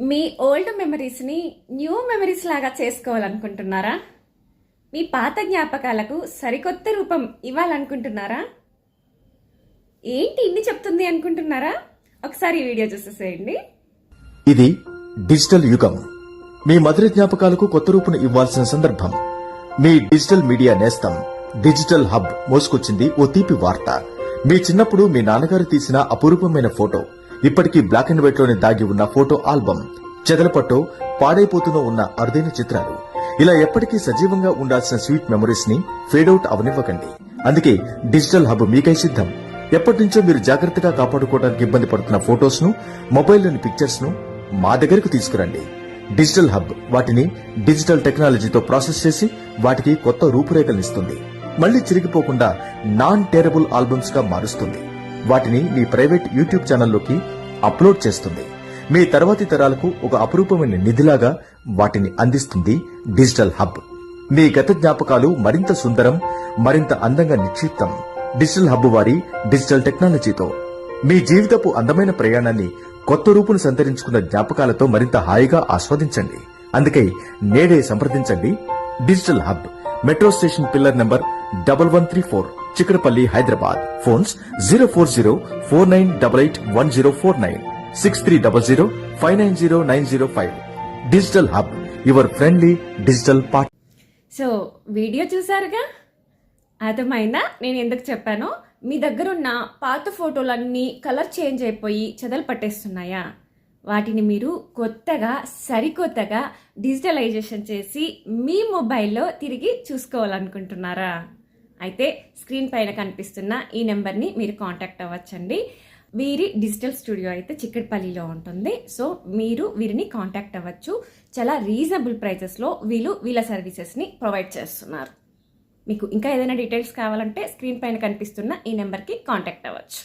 మీ old మెమరీస్ని new memories లాగా చేసుకోవాలనుకుంటున్నారా? మీ పాత జ్ఞాపకాలకు సరికొత్త రూపం ఇవ్వాలనుకుంటున్నారా? ఏంటి ఇన్ని చెప్తుంది అనుకుంటున్నారా? ఒకసారి వీడియో చూసేసేయండి. ఇది డిజిటల్ యుగం. మీ మధుర జ్ఞాపకాలకు కొత్త రూపును ఇవ్వాల్సిన సందర్భం. మీ డిజిటల్ మీడియా నేస్తం డిజిటల్ హబ్ మోసుకొచ్చింది ఓ తీపి వార్త. మీ చిన్నప్పుడు మీ నాన్నగారు తీసిన అపురూపమైన ఫోటో. ఇప్పటికీ బ్లాక్ అండ్ వైట్లోనే దాగి ఉన్న ఫోటో ఆల్బమ్ చెదలపట్టు పాడైపోతూనూ ఉన్న అరుదైన చిత్రాలు. ఇలా ఎప్పటికీ సజీవంగా ఉండాల్సిన స్వీట్ మెమరీస్ని ఫేడౌట్ అవనివ్వకండి. అందుకే డిజిటల్ హబ్ మీకై సిద్ధం. ఎప్పటి నుంచో మీరు జాగ్రత్తగా కాపాడుకోవడానికి ఇబ్బంది పడుతున్న ఫోటోస్ను మొబైల్లోని పిక్చర్స్ను మా దగ్గరకు తీసుకురండి. డిజిటల్ హబ్ వాటిని డిజిటల్ టెక్నాలజీతో ప్రాసెస్ చేసి వాటికి కొత్త రూపురేఖలనిస్తుంది మళ్ళీ చిరిగిపోకుండా నాన్ టేరబుల్ ఆల్బమ్స్గా మారుస్తుంది. వాటిని మీ ప్రైవేట్ యూట్యూబ్ ఛానల్లోకి అప్లోడ్ చేస్తుంది. మీ తర్వాతి తరాలకు ఒక అపురూపమైన నిధిలాగా వాటిని అందిస్తుంది డిజిటల్ హబ్. మీ గత జ్ఞాపకాలు మరింత సుందరం మరింత అందంగా నిక్షిప్తం. డిజిటల్ హబ్ వారి డిజిటల్ టెక్నాలజీతో. మీ జీవితపు అందమైన ప్రయాణాన్ని కొత్త రూపును సంతరించుకున్న జ్ఞాపకాలతో మరింత హాయిగా ఆస్వాదించండి. అందుకే నేడే సంప్రదించండి. Digital hub. Metro station pillar number double one three four. Chikkadpally Hyderabad. Phones zero four zero four nine double eight one zero four nine six three double zero five nine zero nine zero five. Digital hub your friendly digital part. So video చూసారుగా? అర్థమైందా? నేను ఎందుకు చెప్పానో? మీ దగ్గర ఉన్న పాత ఫోటోలన్నీ colour change అయిపోయి చెదలు పట్టేస్తున్నాయా? వాటిని మీరు కొత్తగా సరికొత్తగా డిజిటలైజేషన్ చేసి మీ మొబైల్లో తిరిగి చూసుకోవాలనుకుంటున్నారా? అయితే స్క్రీన్ పైన కనిపిస్తున్న ఈ నెంబర్ని మీరు కాంటాక్ట్ అవ్వచ్చండి. వీరి డిజిటల్ స్టూడియో అయితే చిక్కడపల్లిలో ఉంటుంది. సో మీరు వీరిని కాంటాక్ట్ అవ్వచ్చు. చాలా రీజనబుల్ ప్రైజెస్లో వీళ్ళు వీళ్ళ సర్వీసెస్ని ప్రొవైడ్ చేస్తున్నారు. మీకు ఇంకా ఏదైనా డీటెయిల్స్ కావాలంటే స్క్రీన్ పైన కనిపిస్తున్న ఈ నెంబర్కి కాంటాక్ట్ అవ్వచ్చు.